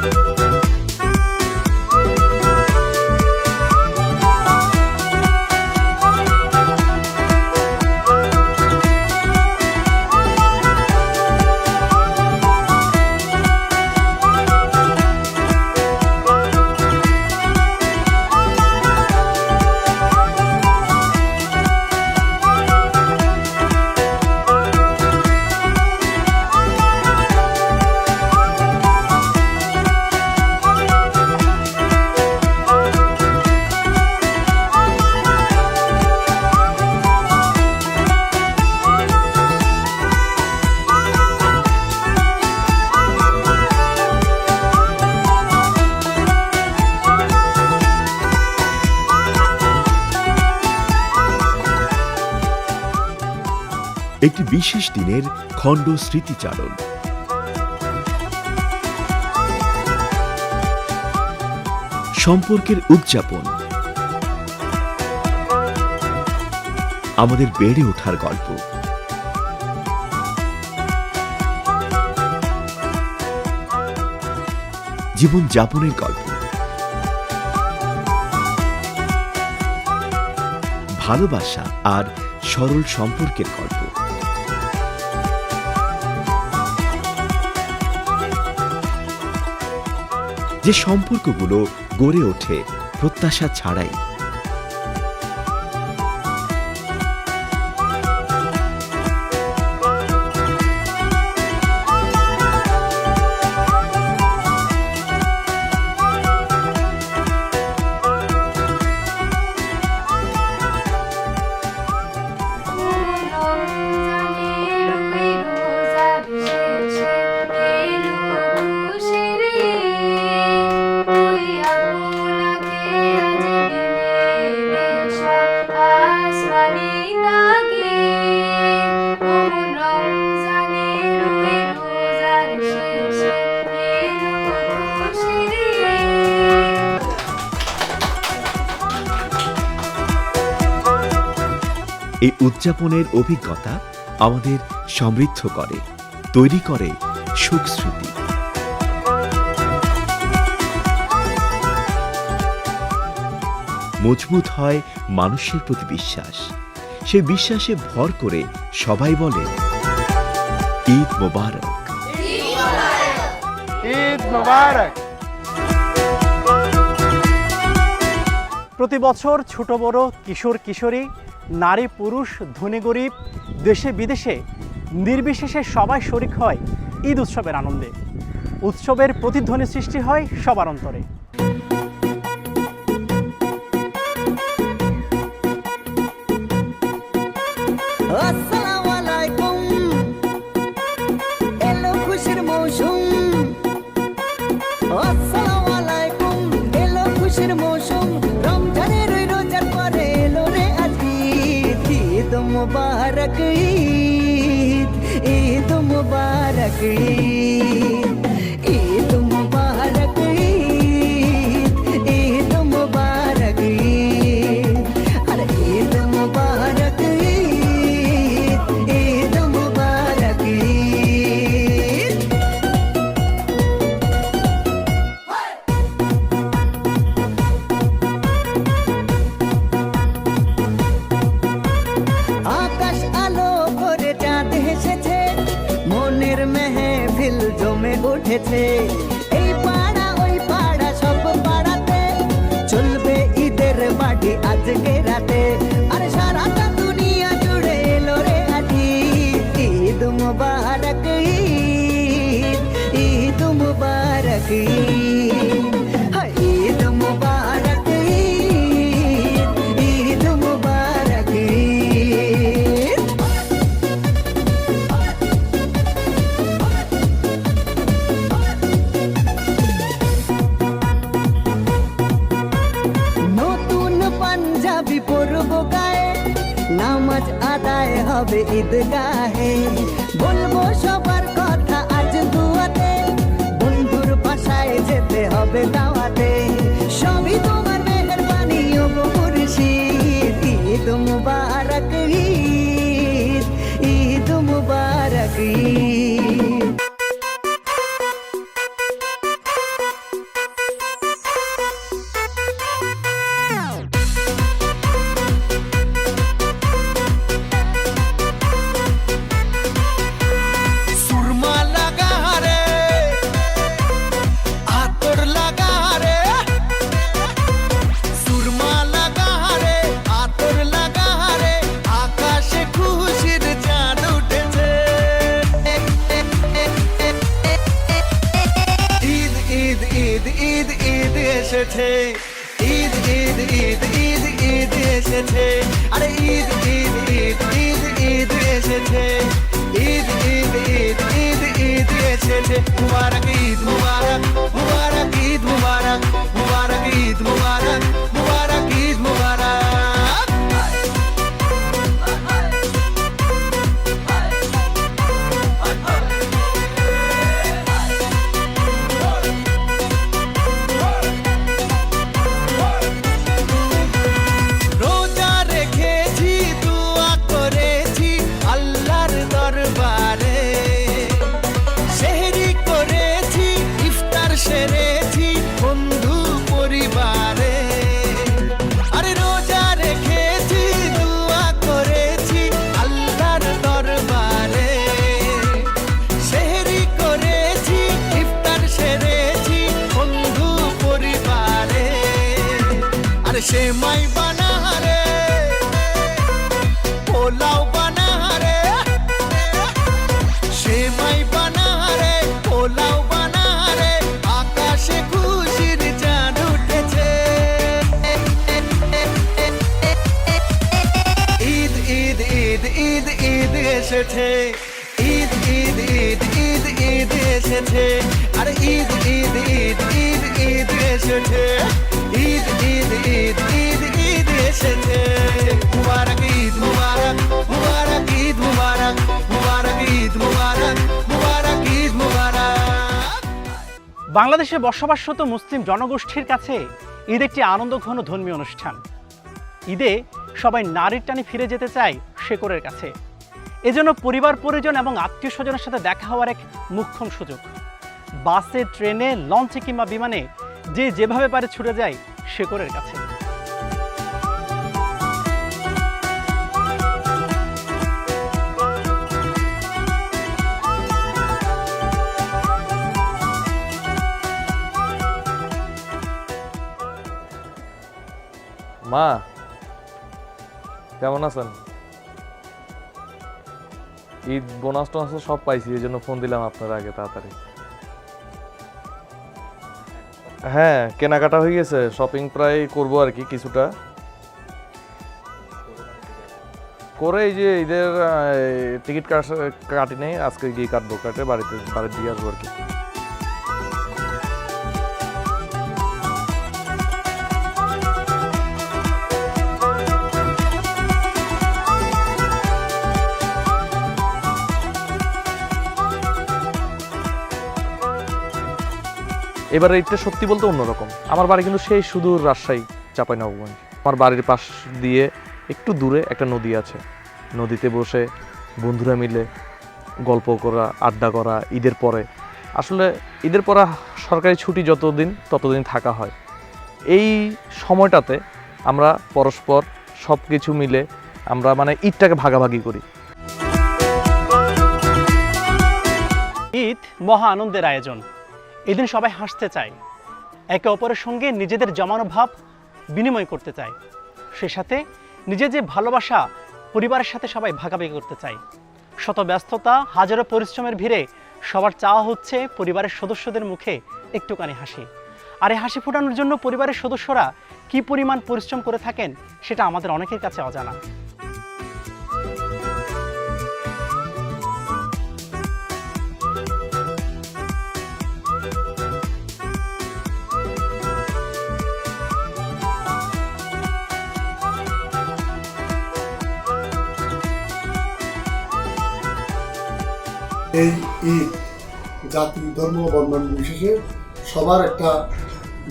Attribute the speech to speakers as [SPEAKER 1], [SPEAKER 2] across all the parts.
[SPEAKER 1] Thank you. একটি বিশেষ দিনের খণ্ড স্মৃতিচারণ। সম্পর্কের উদযাপন। আমাদের বেড়ে ওঠার গল্প। জীবন যাপনের গল্প। ভালোবাসা আর সরল সম্পর্কের গল্প। যে সম্পর্কগুলো গড়ে ওঠে প্রত্যাশা ছাড়াই। উদযাপনের অভিজ্ঞতা আমাদের সমৃদ্ধ করে, তৈরি করে সুখ স্মৃতি। মজবুত হয় মানুষের প্রতি বিশ্বাস। সেই বিশ্বাসে ভর করে সবাই বলে, ঈদ মোবারক।
[SPEAKER 2] ঈদ মোবারক।
[SPEAKER 3] প্রতি বছর ছোট বড় কিশোর কিশোরী নারী, পুরুষ, ধনী, গরিব, দেশে, বিদেশে নির্বিশেষে সবাই শরিক হয় ঈদ উৎসবের আনন্দে। উৎসবের প্রতিধ্বনি সৃষ্টি হয় সবার অন্তরে।
[SPEAKER 4] মৌসুম। ঈদ মুবারক ঈদ ঈদ মুবারক উঠেছে
[SPEAKER 2] এসেছে মুবারক ঈদ সে মাই বানাহারে পোলাও বানাহারে সে মাই বানাহারে পোলাও বানাহারে আকাশে খুশির চাঁদ উঠেছে ঈদ ঈদ ঈদ ঈদ ঈদ এসেছে ঈদ ঈদ ঈদ ঈদ ঈদ এসেছে আরে ঈদ ঈদ ঈদ ঈদ ঈদ এসেছে এসেছে। মুবারক ঈদ মুবারক মুবারক ঈদ মুবারক মুবারক ঈদ মুবারক মুবারক ঈদ মুবারক।
[SPEAKER 3] বাংলাদেশে বসবাসরত মুসলিম জনগোষ্ঠীর কাছে ঈদ একটি আনন্দঘন ধর্মীয় অনুষ্ঠান। ঈদে সবাই নারীর টানে ফিরে যেতে চায় শেকরের কাছে। এজন্য পরিবার, পরিজন এবং আত্মীয় স্বজনের সাথে দেখা হওয়ার এক মুখ্যম সুযোগ। বাসে, ট্রেনে, লঞ্চে কিংবা বিমানে যে যেভাবে পারে ছুটে যায় শেকরের কাছে।
[SPEAKER 5] মা, কেমন আছেন? ঈদ বোনাস টোনাস সব পাইছি, এই জন্য ফোন দিলাম আপনার আগে তাড়াতাড়ি। হ্যাঁ কেনাকাটা হয়ে গেছে শপিং প্রায় করব আর কি কিছুটা। করে এই যে ঈদের টিকিট কাটি নেই আজকে গিয়ে কাটবো, কাটে বাড়িতে, বাড়ির দিয়ে আসব আর কি। এবার এইটা সত্যি বলতে অন্যরকম। আমার বাড়ি কিন্তু সেই সুদূর রাজশাহী, চাঁপাইনবাবগঞ্জ। আমার বাড়ির পাশ দিয়ে একটু দূরে একটা নদী আছে। নদীতে বসে বন্ধুরা মিলে গল্প করা, আড্ডা করা, ঈদের পরে। আসলে ঈদের পরে সরকারি ছুটি যতদিন, ততদিন থাকা হয়। এই সময়টাতে আমরা পরস্পর সব কিছু মিলে আমরা মানে ঈদটাকে ভাগাভাগি করি।
[SPEAKER 3] ঈদ মহা আনন্দের আয়োজন। এদিন সবাই হাসতে চায়। একে অপরের সঙ্গে নিজেদের জমানো ভাব বিনিময় করতে চায়। সে সাথে নিজের যে ভালোবাসা পরিবারের সাথে সবাই ভাগাভাগি করতে চায়। শত ব্যস্ততা, হাজারো পরিশ্রমের ভিড়ে সবার চাওয়া হচ্ছে পরিবারের সদস্যদের মুখে একটুখানি হাসি। আর এই হাসি ফোটানোর জন্য পরিবারের সদস্যরা কি পরিমাণ পরিশ্রম করে থাকেন, সেটা আমাদের অনেকের কাছে অজানা।
[SPEAKER 6] এই ঈদ জাতি, ধর্ম বর্ণ বিশেষে সবার একটা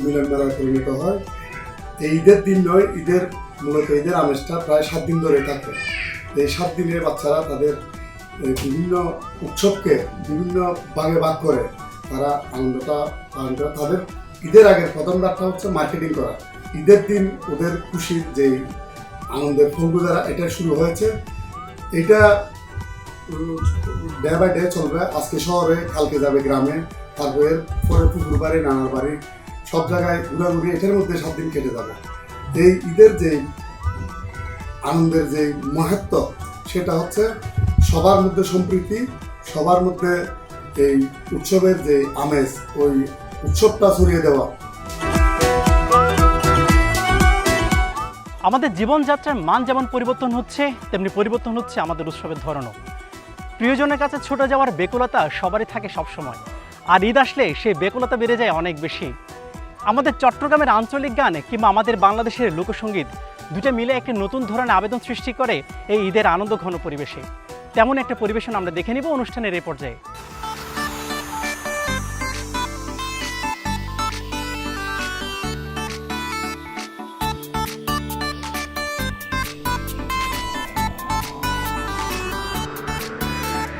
[SPEAKER 6] মিলন মেলায় পরিণত হয়। এই ঈদের দিন নয়, ঈদের মূলত ঈদের আমেজটা প্রায় সাত দিন ধরে থাকে। এই সাত দিনে বাচ্চারা তাদের বিভিন্ন উৎসবকে বিভিন্ন ভাগে ভাগ করে তারা আনন্দটা পালন করে। তাদের ঈদের আগের প্রথম ধাপটা হচ্ছে মার্কেটিং করা। ঈদের দিন ওদের খুশির যে আনন্দের ফুলগুজারা, এটা শুরু হয়েছে। এটা ডে বাই ডে চলবে। আজকে শহরে, কালকে যাবে গ্রামে, তারপরে পরে পুকুর বাড়ি, নানার বাড়ি, সব জায়গায় ঘোরাঘুরি, এটার মধ্যে সাত দিন কেটে যাবে। এই ঈদের যে আনন্দের যে মাহাত্ম সেটা হচ্ছে সবার মধ্যে সম্প্রীতি, সবার মধ্যে এই উৎসবের যে আমেজ, ওই উৎসবটা ছড়িয়ে দেওয়া।
[SPEAKER 7] আমাদের জীবনযাত্রার মান যেমন পরিবর্তন হচ্ছে, তেমনি পরিবর্তন হচ্ছে আমাদের উৎসবের ধরনও। প্রিয়জনের কাছে ছুটে যাওয়ার বেকুলতা সবারই থাকে সবসময়। আর ঈদ আসলে সেই বেকুলতা বেড়ে যায় অনেক বেশি। আমাদের চট্টগ্রামের আঞ্চলিক গান কিংবা আমাদের বাংলাদেশের লোকসঙ্গীত দুটো মিলে একটি নতুন ধরনের আবেদন সৃষ্টি করে এই ঈদের আনন্দ ঘন পরিবেশে। তেমন একটা পরিবেশন আমরা দেখে নিব অনুষ্ঠানের এই পর্যায়ে।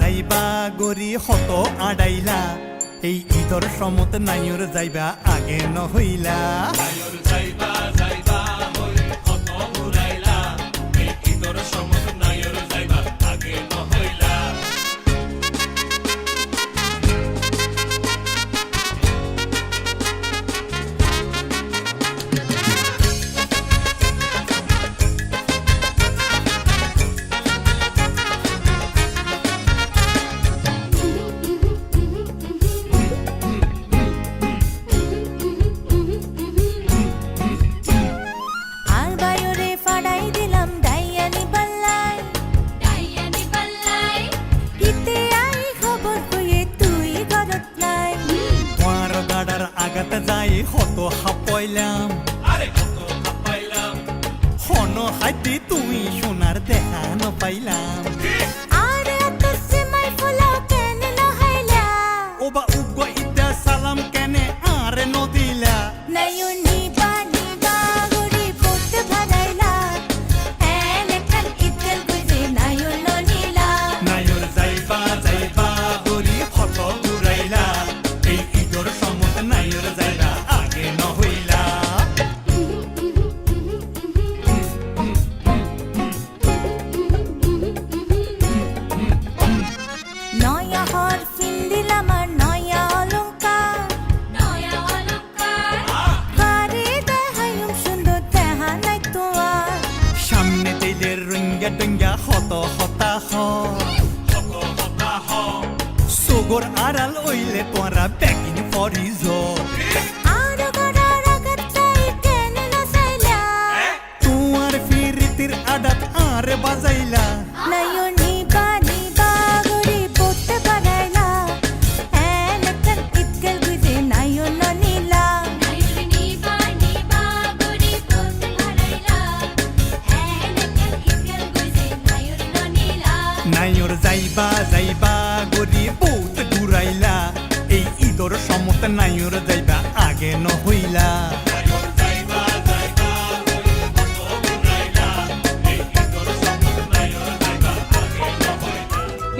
[SPEAKER 8] যাইবা গরি হত আডাইলা। এই ঈদর সমত নাইর যাইবা আগে নহইলা। আগাত যাই হত হাপইলাম। আরে হত হাপাইলাম। হন হাতি তুই সোনার দেখা নপাইলাম।
[SPEAKER 9] আর
[SPEAKER 8] îi le pon é rabek in forizon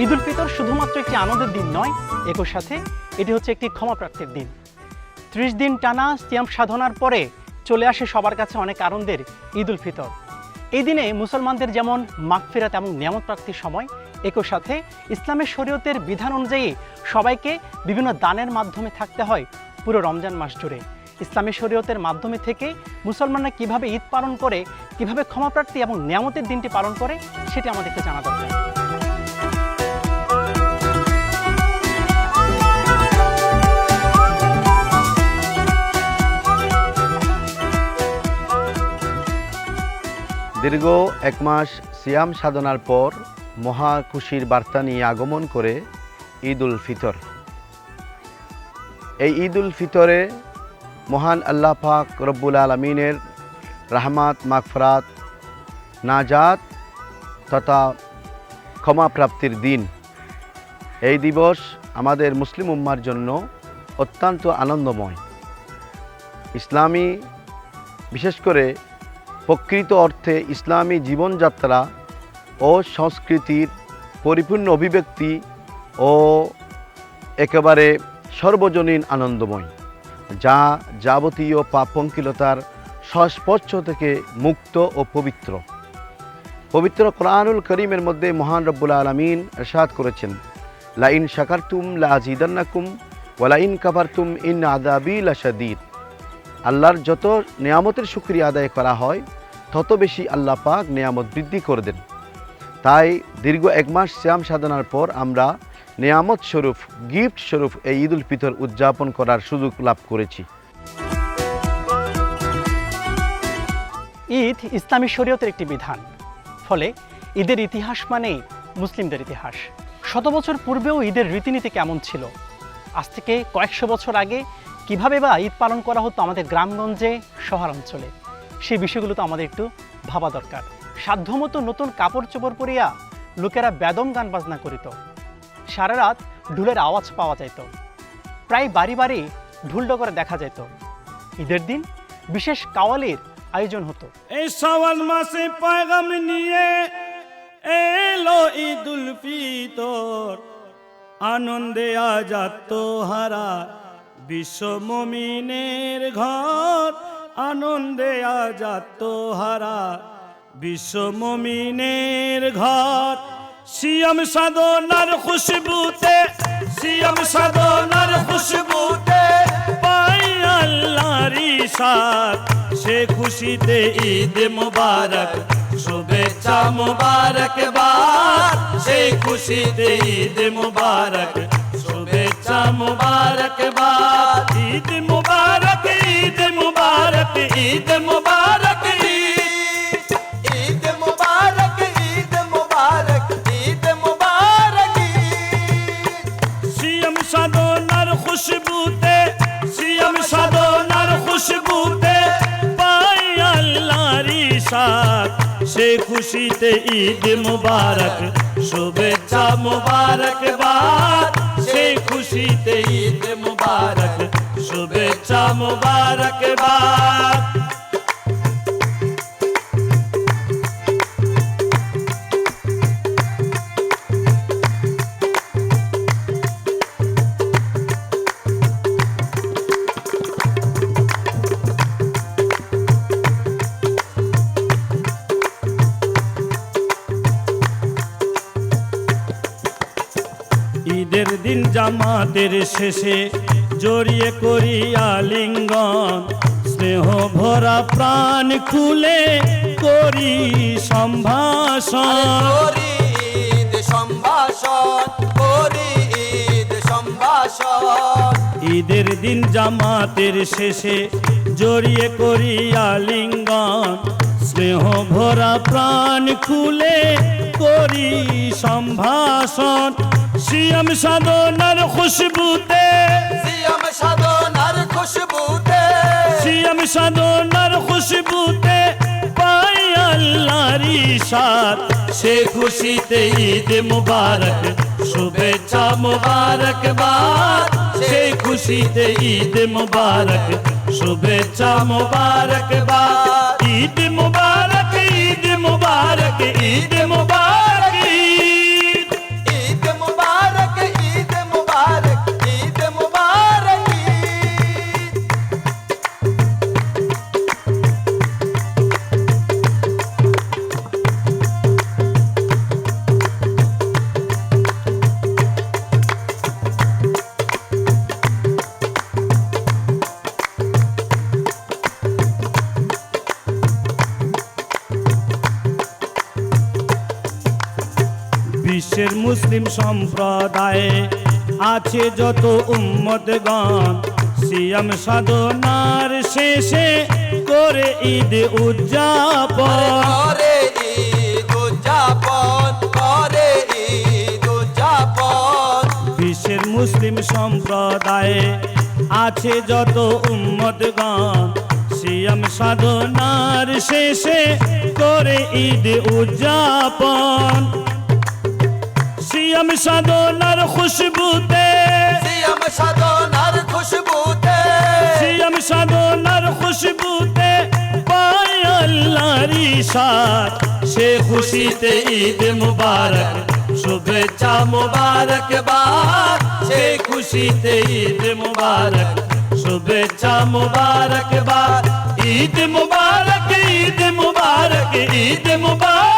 [SPEAKER 3] Eid ul Fitr শুধুমাত্র একটি আনন্দের দিন নয়, একই সাথে এটি হচ্ছে একটি ক্ষমা প্রাপ্তির দিন। ত্রিশ দিন টানা সিয়াম সাধনার পরে চলে আসে সবার কাছে অনেক আনন্দের ঈদ উল ফিতর। এই দিনে মুসলমানদের যেমন মাগফিরাত এবং নিয়ামত প্রাপ্তির সময়, একই সাথে ইসলামের শরীয়তের বিধান অনুযায়ী সবাইকে বিভিন্ন দানের মাধ্যমে থাকতে হয় পুরো রমজান মাস জুড়ে। ইসলামী শরীয়তের মাধ্যমে থেকে মুসলমানরা কীভাবে ঈদ পালন করে, কীভাবে ক্ষমাপ্রার্থী এবং নিয়ামতের দিনটি পালন করে, সেটি আমাদেরকে জানা দরকার।
[SPEAKER 10] দীর্ঘ এক মাস সিয়াম সাধনার পর মহা খুশির বার্তা নিয়ে আগমন করে ঈদ উল ফিতর। এই ঈদ উল ফিতরে মহান আল্লাহ পাক রব্বুল আলমিনের রাহমাত, মাগফরাত, নাজাত তথা ক্ষমা প্রাপ্তির দিন। এই দিবস আমাদের মুসলিম উম্মার জন্য অত্যন্ত আনন্দময়। ইসলামী বিশেষ করে প্রকৃত অর্থে ইসলামী জীবনযাত্রা ও সংস্কৃতির পরিপূর্ণ অভিব্যক্তি ও একেবারে সর্বজনীন আনন্দময়, যা যাবতীয় পাপঙ্কিলতার সংস্পর্শ থেকে মুক্ত ও পবিত্র। পবিত্র কোরআনুল করিমের মধ্যে মহান রব্বুল আলমিন এরশাদ করেছেন, লাইন শাকারতুম লা আজিদান্নাকুম ওয়ালাইন কাবারতুম ইন আদাবি লাশাদিদ। আল্লাহর যত নেয়ামতের শুক্রিয়া আদায় করা হয়, তত বেশি আল্লাহ পাক নেয়ামত বৃদ্ধি করে দেন। তাই দীর্ঘ এক মাস শ্যাম সাধনার পর আমরা নেয়ামত স্বরূপ, গিফট স্বরূপ এই ঈদ উল ফিতর উদযাপন করার সুযোগ লাভ করেছি।
[SPEAKER 3] ঈদ ইসলামী শরীয়তের একটি বিধান। ফলে ঈদের ইতিহাস মানেই মুসলিমদের ইতিহাস। শত বছর পূর্বেও ঈদের রীতিনীতি কেমন ছিল? আজ থেকে কয়েকশো বছর আগে কীভাবে বা ঈদ পালন করা হতো আমাদের গ্রামগঞ্জে, শহরাঞ্চলে? সেই বিষয়গুলো তো আমাদের একটু ভাবা দরকার। সাধ্যমতো নতুন কাপড় চোপড় পরিয়া লোকেরা বেদম গান বাজনা করিত। সারা রাত ঢুলের আওয়াজ পাওয়া যাইত। প্রায় বাড়ি বাড়ি ঢুল ডগরে দেখা যেত ঈদের দিন বিশেষ কাওয়ালির আয়োজন হতো।
[SPEAKER 11] এই শ্রাবণ মাসে পয়গাম নিয়ে এলো ঈদুল ফিতর। আনন্দে আজাত হারা বিশ্ব মমিনের ঘর আনন্দে আজাত হারা বিশ্ব মমিনের ঘর, সিয়াম সাধনার খুশবুতে, সিয়াম সাধনার খুশবুতে পাই আল্লাহর সাথ সে খুশিতে ঈদ মুবারক, শুভেচ্ছা মুবারক বার সে খুশিতে ঈদ মুবারক, শুভেচ্ছা মুবারক বাদ। ঈদ মুবারক ঈদ মুবারক ঈদ মুবারক। ঈদ
[SPEAKER 2] মুবারক ঈদ মুবারক ঈদ মুবারক।
[SPEAKER 11] সিয়াম সাধনার খুশবুতে সিয়াম সাধনার খুশবুতে পাই আল্লাহর সাথ সে খুশিতে ঈদ মুবারক শুভেচ্ছা মুবারক বাদ মুবারক বাদ। ঈদের দিন জামাতের শেষে জড়িয়ে করিয়া লিঙ্গন স্নেহ ভরা প্রাণ খুলে করি সম্ভাষণ।
[SPEAKER 2] করি সম্ভাষণ করি সম্ভাষণ।
[SPEAKER 11] ঈদের দিন জামাতের শেষে জড়িয়ে করিয়া লিঙ্গন স্নেহ ভরা প্রাণ খুলে করি সম্ভাষণ। সিয়াম সাধনার খুশবুতে।
[SPEAKER 2] সিয়াম সাধনার খুশবুতে।
[SPEAKER 11] সিয়াম সাধনার খুশবুতে পাই আল্লাহর সাথ সে খুশিতে ঈদ মুবারক শুভেচ্ছা মুবারক বাদ। সে খুশিতে ঈদ মুবারক শুভেচ্ছা মুবারক বাদ। ঈদ মুবারক ঈদ মুবারক ঈদ মুবারক যত উম্মতগণ সিয়াম সাধনার শেষে করে ঈদ উদযাপন।
[SPEAKER 2] করে ঈদ উদযাপন করে ঈদ উদযাপন।
[SPEAKER 11] বিশ্বের মুসলিম সম্প্রদায়ে আছে যত উম্মতগণ সিয়াম সাধনার শেষে করে ঈদ উদযাপন। সিয়াম সাধনার খুশবুতে।
[SPEAKER 2] সিয়াম সাধনার খুশবুতে।
[SPEAKER 11] সিয়াম সাধনার খুশবুতে পায় আল্লাহর ইশাদ সে খুশিতে ঈদ মুবারক শুভেচ্ছা মুবারক বাদ। সে খুশিতে ঈদ মুবারক শুভেচ্ছা মুবারক বাদ। ঈদ মুবারক ঈদ মুবারক ঈদ মুবারক।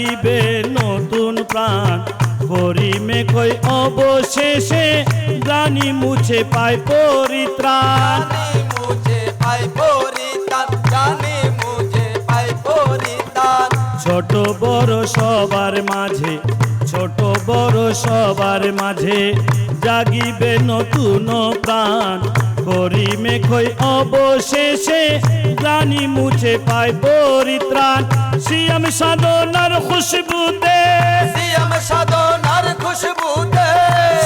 [SPEAKER 11] জাগিবে নতুন প্রাণ। করিমে কই অবশেষে জানি মুছে পায় পরিত্রাণ।
[SPEAKER 2] মুঝে পাই পরিতান জানি মুঝে পাই পরিতান
[SPEAKER 11] ছোট বড় সবার মাঝে ছোট বড় সবার মাঝে জাগিবে নতুন প্রাণ। করিমে কই অবশেষে গ্লানি মুছে পায় পরিত্রাণ। সিয়াম সাধনার খুশবুতে।
[SPEAKER 2] সিয়াম সাধনার খুশবুতে।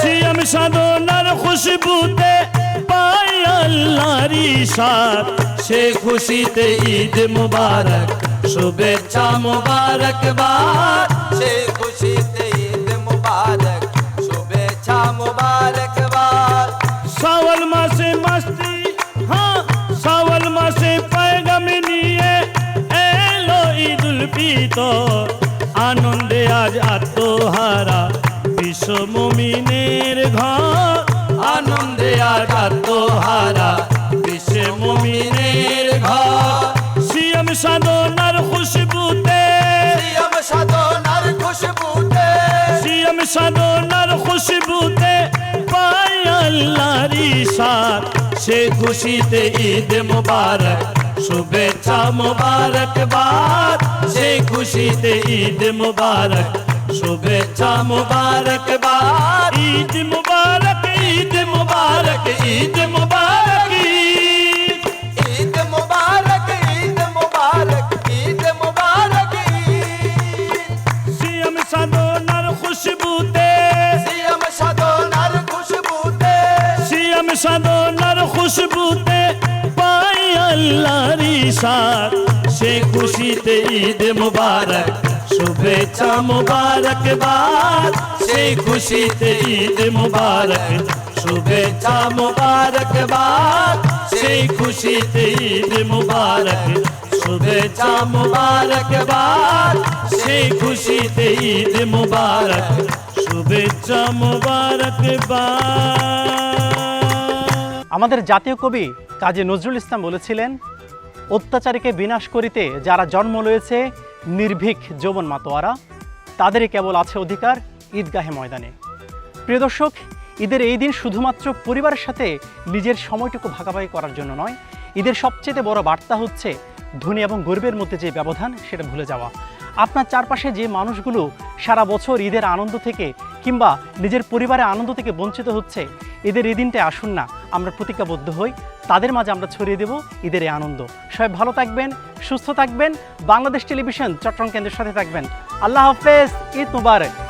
[SPEAKER 11] সিয়াম সাধনার খুশবুতে পাই আল্লাহর ইশাদ সে খুশিতে ঈদ মুবারক শুভেচ্ছা মুবারক বাদ
[SPEAKER 2] সে খুশিতে
[SPEAKER 11] ফিতর আনন্দে আজ আত্মহারা। বিশ্ব মুমিনের ঘর আনন্দে আজ আত্মহারা। বিশ্ব মুমিনের ঘর। সিয়াম সাধনার খুশবুতে।
[SPEAKER 2] সিয়াম সাধনার খুশবুতে।
[SPEAKER 11] সিয়াম সাধনার খুশবুতে। আল্লাহর ইশাদ সে খুশিতে ঈদ মুবারক, শুভেচ্ছা মুবারক বাদ। সে খুশিতে ঈদ মুবারক, শুভেচ্ছা মুবারক বাদ। ঈদ মুবারক ঈদ মুবারক, ঈদ সাধনার খুশবুতে পাই আল্লাহর ইশাদ সে খুশিতে ঈদ মুবারক, শুভেচ্ছা মুবারক বাদ। সে খুশিতে ঈদ মুবারক, শুভেচ্ছা মুবারক বাদ। সে খুশিতে ঈদ মুবারক, শুভেচ্ছা মুবারক বাদ। সে খুশিতে ঈদ মুবারক, শুভেচ্ছা মুবারক বাদ।
[SPEAKER 3] আমাদের জাতীয় কবি কাজী নজরুল ইসলাম বলেছিলেন, অত্যাচারীকে বিনাশ করিতে যারা জন্ম লয়েছে, নির্ভীক যৌবন মাতোয়ারা, তাদেরই কেবল আছে অধিকার ঈদগাহে ময়দানে। প্রিয় দর্শক, ঈদের এই দিন শুধুমাত্র পরিবারের সাথে নিজের সময়টুকু ভাগাভাগি করার জন্য নয়, ঈদের সবচেয়ে বড় বার্তা হচ্ছে ধনী এবং গরিবের মধ্যে যে ব্যবধান, সেটা ভুলে যাওয়া। আপনার চারপাশে যে মানুষগুলো সারা বছর ঈদের আনন্দ থেকে কিংবা নিজের পরিবারে আনন্দ থেকে বঞ্চিত হচ্ছে, এদের এই দিনটায় আসুন না। আমরা প্রতিজ্ঞাবদ্ধ হই। তাদের মাঝে আমরা ছড়িয়ে দেব ঈদের এই আনন্দ। সবাই ভালো থাকবেন, সুস্থ থাকবেন। বাংলাদেশ টেলিভিশন চট্টগ্রাম কেন্দ্রের সাথে থাকবেন। আল্লাহ হাফেজ, ঈদ মুবারক।